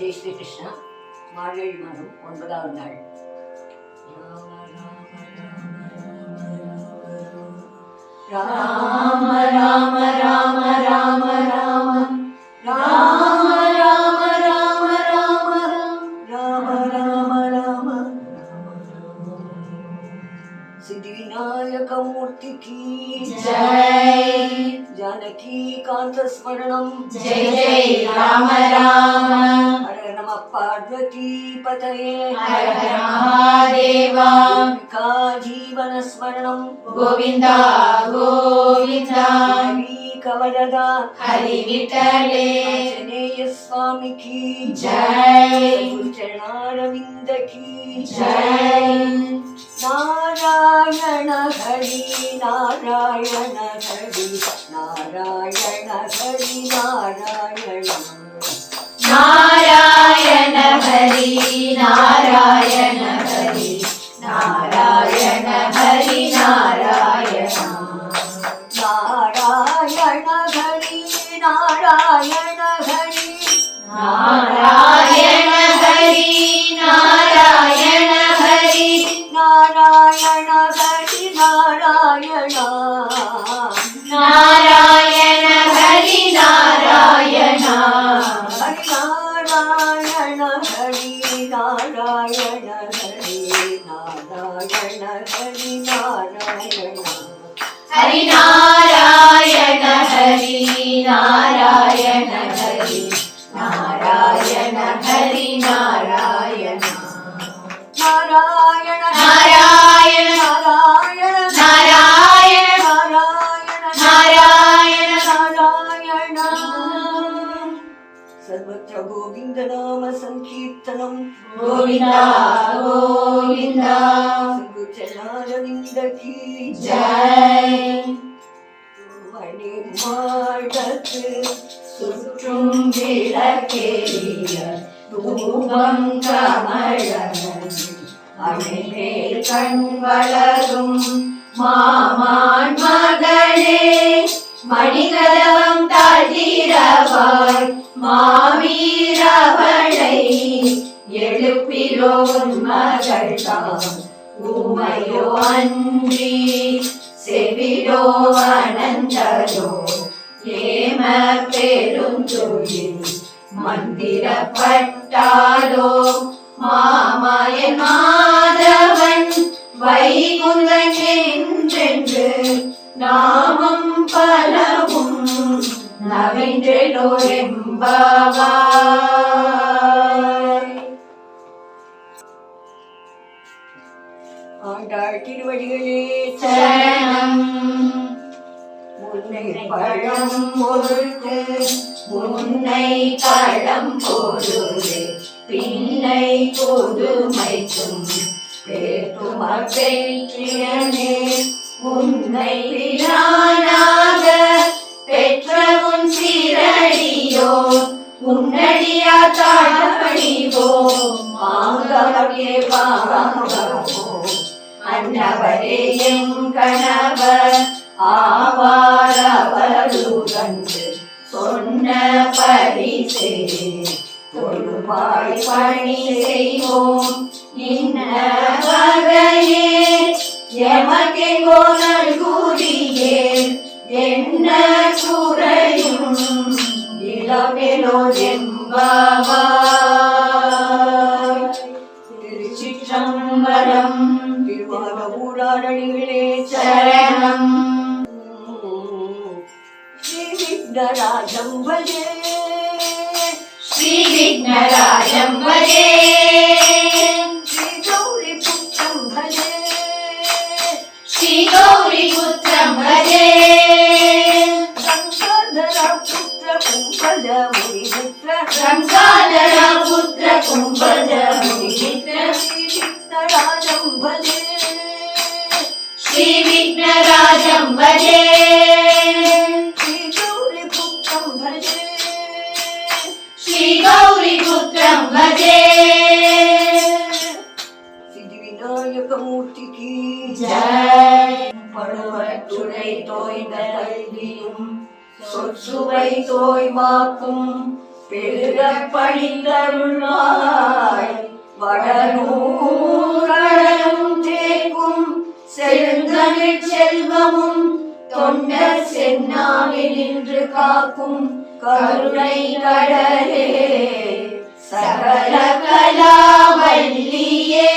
జై శ్రీకృష్ణ మారేడు మనం ఒంటగా ఉన్నాడు రామ రామ రామ రామ రామ రామ రామ రామ రామ రామ రామ రామ సిద్ధి వినాయకమూర్తికి జై జానకీ కాంత స్మరణం జై జై రామ రామ पार्वतीपतये महादेवा का जीवनस्मरणं गोविन्दा गोविन्दा कवरदा हरिविठले जनेय स्वामी की जय चरणारविन्द की जय नारायण हरि नारायण हरि नारायण हरि नारायण नारायण മുരളീ നാരായണ നാരായണ ഹരി നാരായണ ഹരി നാരായണ. നാരായണ നാരായണ നാരായണ നാരായണ നാരായണ നാരായണ. സർവത്ര ഗോവിന്ദനാമ സങ്കീർത്തനം. ഗോവിന്ദ ഗോവിന്ദ. ജയ. வாழ்வத்து சுற்றும் விளக்கேறிய ரூபம் கமழகன் அணிமேல் கண் வளரும் மாமான் மகளே மணிகலம் தாழ்த்திரவாய் மாவீரவளை எழுப்பிலோன் மகள் தான் உமையோ அன்றி செவிலோ அனந்தரோ ஏம பெருந்தொழில் மந்திரப்பட்டாலோ மாமாய மாதவன் வைகுந்தன் என்றென்று நாமம் பலவும் நவின்றெலோ எம்பவாய் உந்தாள் திருவடிகளே சரணம் முன்னை பழம் பொருட்டு முன்னை பழம் பொருளே பின்னை பொதுமைக்கும். பேட்டுமக்கையிலே உன்னை பிரானாக பெற்றவும் சீரடியோ உன்னடியா தாழ பணிவோ மாங்கவே பாவம் அன்னவரே கணவர் ஆவாரவருகன்று சொன்ன பரிசே. தொழுவாய் பணி செய்வோம் இன்னவரையே. எமக்கெங்கோ நல்குரியே என்ன குறையும் இளமெலோ எம்பாவா திருச்சிற்றம்பலம் திருவாரூராரணிகளே சரணம் ஸ்ரீ விக்னராஜம் பஜே ஸ்ரீ விக்னராஜம் வதே ஸ்ரீ கௌரி புத்தம் பஜே ஸ்ரீ கௌரி புத்திரம் வதே சங்கதர புத்திர கும்பஜ முனிபுத்திர சங்காதர புத்திர கும்பஜ முனிமித்ர ஸ்ரீ விக்னராஜம் பஜே ஸ்ரீ விக்னராஜம் வதே श्रीविघ्नराजं भजे श्रीगौरिपुत्रं भजे श्रीगौरिपुत्रं भजे सिद्धिविनायकमूर्तिकी जय படுவற்றுடை தோய்ந்த கல்வியும் சொற்சுவை தோய்வாக்கும் பெருக பழிந்தருளாய் வடலூரழும் தேக்கும் செழுந்தமிழ் செல்வமும் தொண்டர் சென்னாவில் நின்று காக்கும் கருணை கடலே. சகல கலாவல்லியே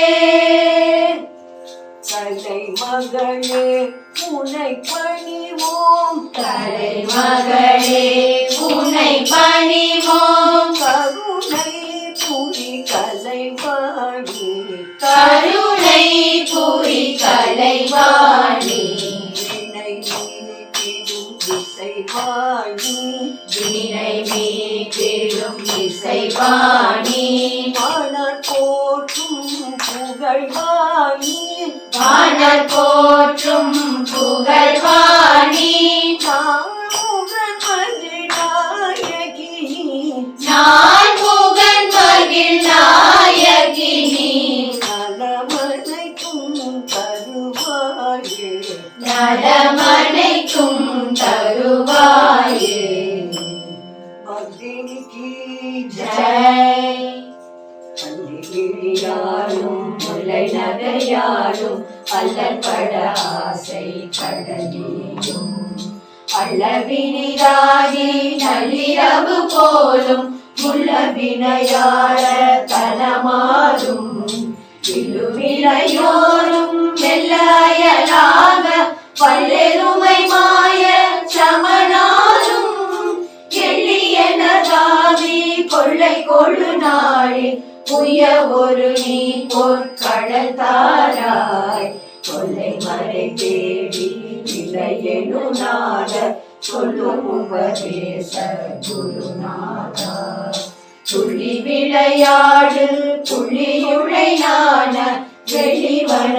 கலை மகளே உனை பணிவோம். கலை மகளே உனை பணிவோம். கருணை புரி கலைவாணி. கருணை புரி கலைவாணி வினை மீட்டிடும் இசைவாணி வீணை. இசைவாணி மணர் போற்றும் புகழ்வாணி வானர் போற்றும் புகழ்வாணி நாமுகன் அல்லல் பட ஆசை கடலியும் அள்ளவினிதாகி நள்ளிரவு போலும் முள்ள வினையாட தனமாறும் இழுவினையோரும் மெல்லையலாக பல்லெருமை மாய சமனாரும் எள்ளியனதாவி கொள்ளை கொழு நாளில் புய ஒரு நீ பொற்கடல் தாராய் கொள்ளை மலை தேடி இளையனு நாட சொல்லும் உபதேச குருநாதா. துள்ளி விளையாடு புள்ளியுளை நாண வெளிவன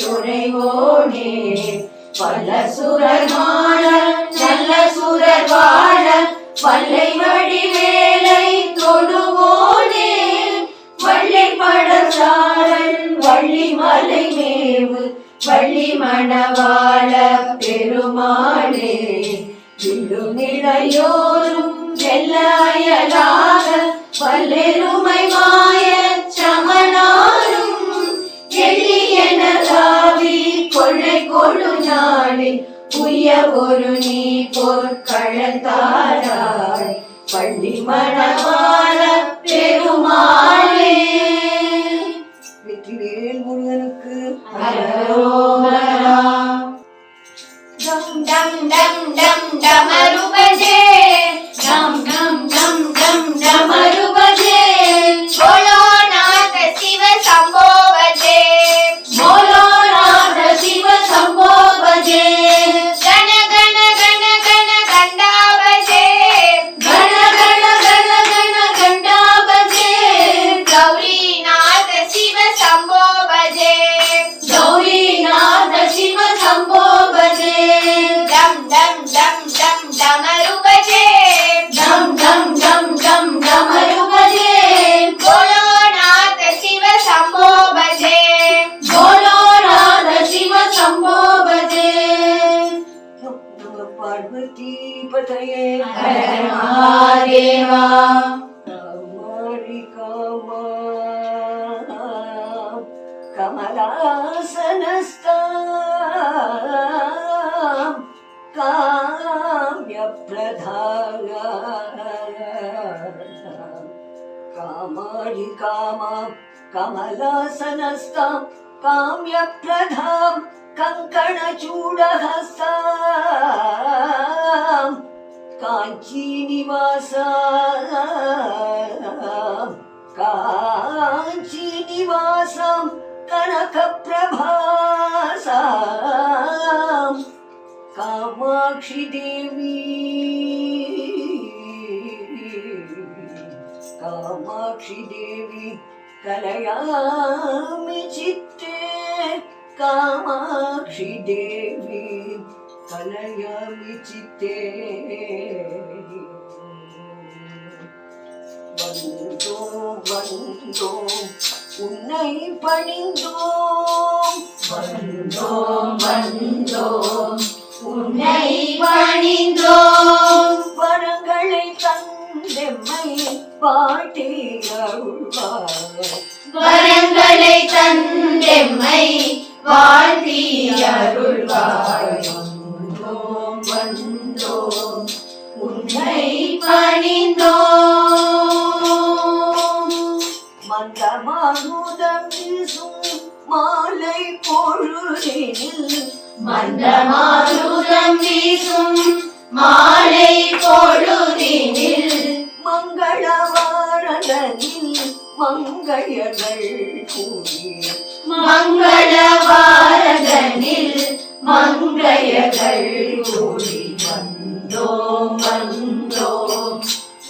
துறைவோனே பல சுரமான நல்ல சுரர் பல்லை வடிவேலை தொடுவோனே வள்ளி படசாரன் வள்ளி மலை மேவு வள்ளி மணவாள பெருமாளே விழுநிலையோரும் வெள்ளாயலாக பல்லெருமை மாய சமனாரும் எள்ளியனதாவி கொள்ளை கொடு நாடு புய ஒரு நீ பொற்கழந்தாராய் பள்ளி மணவாள பெருமாள். कामाणि कामां कमलासनस्तां काम्यप्रधां कङ्कणचूडहस्तां काञ्चीनिवासा काञ्चीनिवासां कनकप्रभासा காமாட்சி தேவி. காமாட்சி தேவி கலையாமி சித்தே. காமாட்சி தேவி கலையாமி சித்தே. வந்தோம் வந்தோம் உன்னை பணிந்தோம். வந்தோம் வந்தோம். உன்னை பணிந்தோம் வரங்களை தந்தெம்மை பாட்டி அருள்வார் வரங்களை தந்தெம்மை வாழ்த்தி அருள்வாய் மங்கையர்கள் கூடி மங்களவாரதனில் மங்கையர்கள் கூடி வந்தோம் வந்தோம்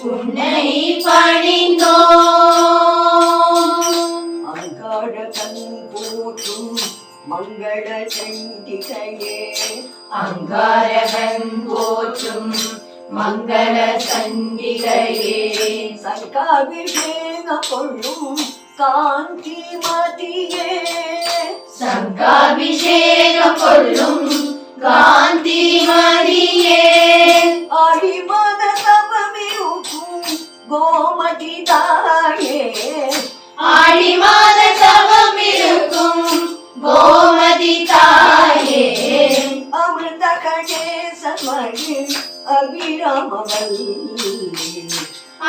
உன்னை பணிந்தோம் அங்காட கண் போற்றும் மங்கள சண்டிகையே அங்காரகன் போற்றும் மங்கள சண்டிகையே சர்க்காபிஷேக கொள்ளும் காந்தி மதியே சங்காபிஷேகம் கொள்ளும் காந்தி மரியே அடிமத தவமிருக்கும் கோமதி தாயே ஆடி மாத தவம் இருக்கும் கோமதி தாயே அமிர்த கணேசமயில் அபிராமவல்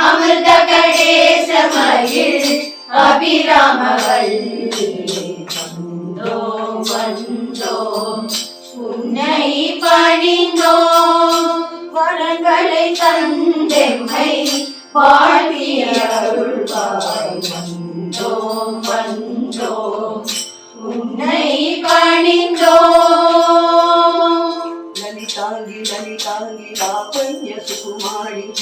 அமிர்த கடேசமயில் அபிராமவள் வந்தோம் வந்தோம். உன்னை பணிந்தோம். வளங்களை தந்தெம்மை வாழ்விய அருள்வாய். வந்தோம் வந்தோம். உன்னை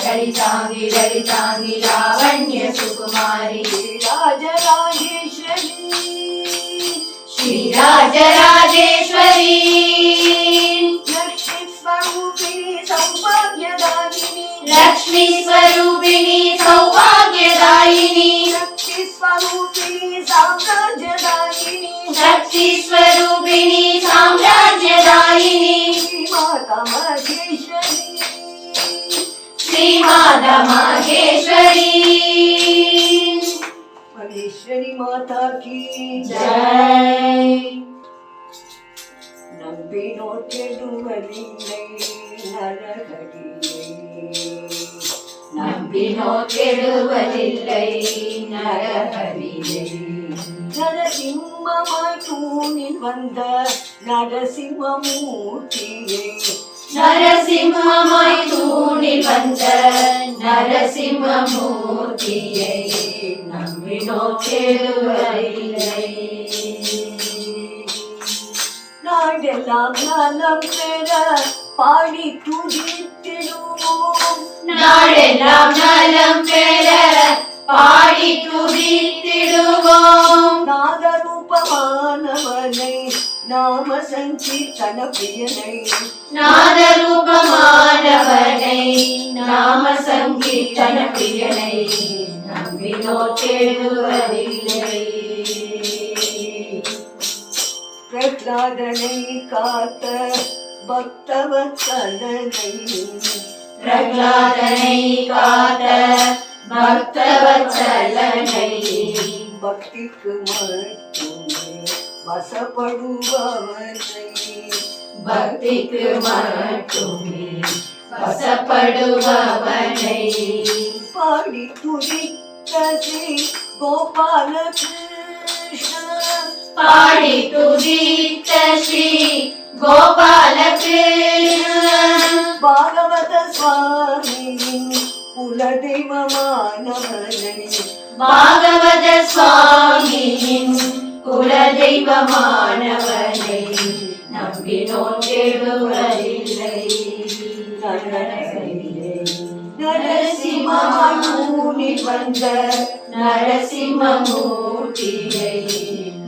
ललिताङ्गि ललिताङ्गि लावण्यसुकुमारी श्रीराजराजेश्वरी श्रीराजराजेश्वरी लक्ष्मीस्वरूपिणी सौभाग्यदायिनी लक्ष्मीस्वरूपिणी सौभाग्यदायिनी शक्तिस्वरूपिणी साम्राज्यदायिनी शक्तिस्वरूपिणी साम्राज्यदायिनी माता महेश्वरी சாம்ராஜ்யதாயினி சக்தி ஸ்வரூபிணி சாம்ராஜ்யதாயினி மாதா மகேஸ்வரி ஸ்ரீமாதா மகேஸ்வரி மகேஸ்வரி மாதா கி ஜெய் நம்பினோ கெடுவதில்லை நரகடியை நம்பினோ கெடுவதில்லை நரகரியை நரசிம்மமாய் தூணில் வந்த நரசிம்மமூர்த்தியை நரசிம்மமாய் தூணில் வந்த நரசிம்மமூர்த்தியை நம்பினோ கெடுவதில்லை நாடெல்லாம் நலம் பெற பாடி துதித்திடுவோம். நாடெல்லாம் நலம் பெற பாடி துதித்திடுவோம் நாம சங்கீர்த்தன பிரியனை நாதரூபமானவனை நாம சங்கீர்த்தன பிரியனை நம்பினோ கெடுவதில்லை பிரகலாதனை காத்த பக்தவத்தலனை பிரகலாதனை காத்த பக்தவச்சலனை பக்திக்கு மட்டுமே வசப்படுபவனை பக்திக்கு மட்டுமே. வசப்படுபவனை பாடி துதித்த ஸ்ரீ கோபால கிருஷ்ண பாடி துதித்த ஸ்ரீ கோபாலகிருஷ்ண. பாகவத சுவாமியின் குலதெய்வமானவனை பாகவத சுவாமியின் குலதெய்வமானவனை நம்பினோன் கெடுவதில்லை நரசிம்மூனில் வந்த நரசிம்மமூர்த்தியை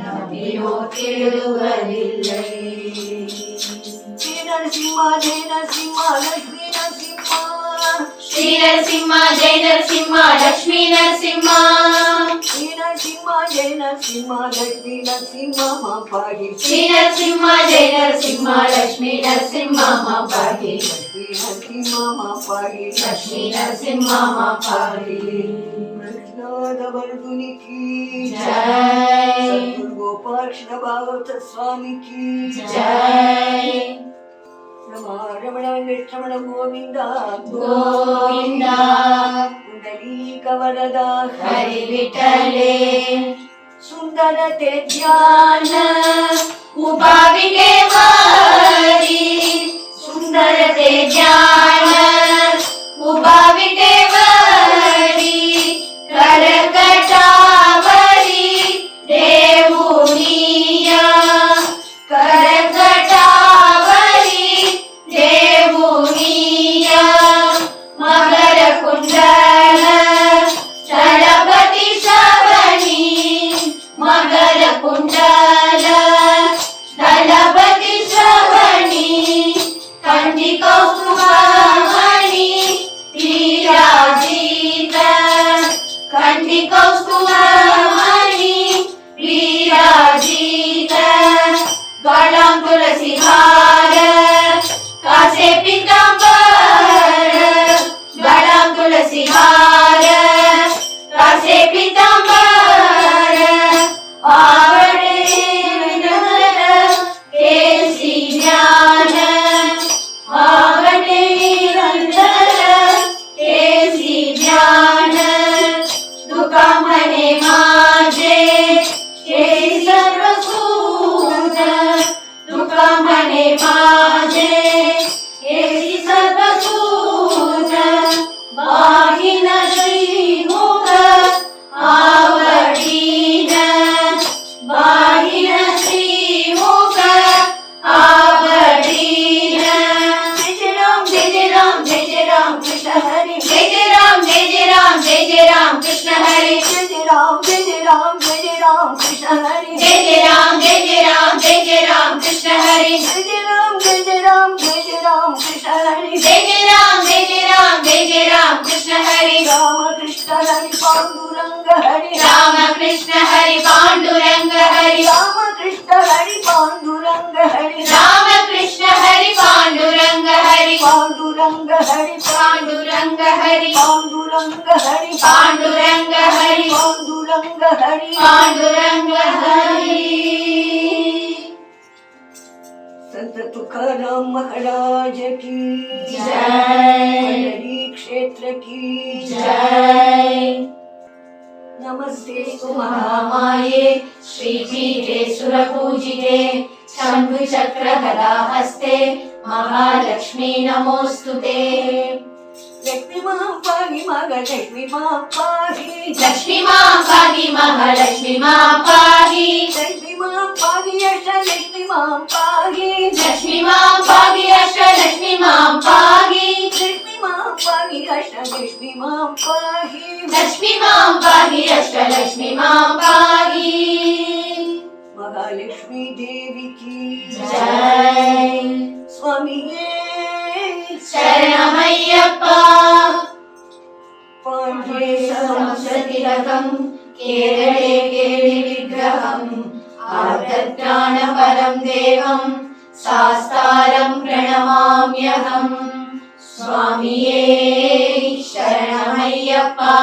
நம்பினோ கெடுவதில்லை நரசிம்மா ஜெய நரசிம்மா லக்ஷ்மி நரசிம்மா. శ్రీ నరసింహ జయ నరసింహ లక్ష్మీ నరసింహ. శ్రీ నరసింహ జయ నరసింహ లక్ష్మీ నరసింహ మా పాహి శ్రీ నరసింహ జయ నరసింహ లక్ష్మీ నరసింహ మా పాహి నరసింహ మా పాహి లక్ష్మీ నరసింహ మా పాహి ప్రహ్లాదవర్ధునికి. జయ గోపాకృష్ణ భాగవత స్వామికి. జయ நம ரமண வெங்கட்ரமண கோவிந்தா. கோவிந்தா குண்டலீகவரதா ஹரி விட்டலே राम कृष्ण हरी राम कृष्ण हरि पांडुरंग हरि राम कृष्ण हरि पांडुरंग हरि राम कृष्ण हरि पांडुरंग हरि राम कृष्ण हरि पांडुरंग हरि पांडुरंग हरि पांडुरंग हरि पांडुरंग हरि पांडुरंग हरि पांडुरंग हरि पांडुरंग संत महाराज की जय। क्षेत्र की जय। नमस्ते महामाये श्रीपीठे सुरपूजिते शङ्खुचक्रगदाहस्ते महालक्ष्मी नमोऽस्तु ते। लक्ष्मी माँ पाहि महालक्ष्मी माँ पाहि लक्ष्मी माँ पाहि महालक्ष्मी माँ पाहि Pagi Asha Lakshmi Maam Pagi Lakshmi Maam Pagi Asha Lakshmi Maam Pagi Lakshmi Maam Pagi Asha Lakshmi Maam Pagi Magalakshmi Devi Ki Jai Swami Ye Sharamayappa Pandhe Samasati Ratam Kerale Kerale Vigraham Adhattana Param Devam Param Devam शास्तारं प्रणमाम्यहम् स्वामिये शरणमय्यप्पा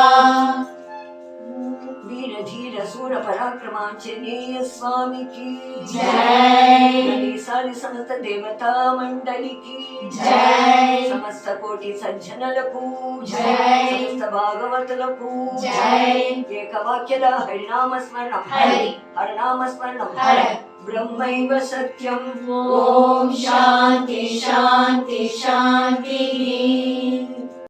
पराक्रमांजनेय स्वामी की जय సారి సమస్త దేవతా మండలికి జై. సమస్త కోటి సజ్జనులకు జై. సమస్త భాగవతులకు జై. ఏకవాక్యద హరినామ స్మరణం హరి. హరినామ స్మరణం హర. బ్రహ్మైవ సత్యం ॐ शान्ति शान्ति शान्तिः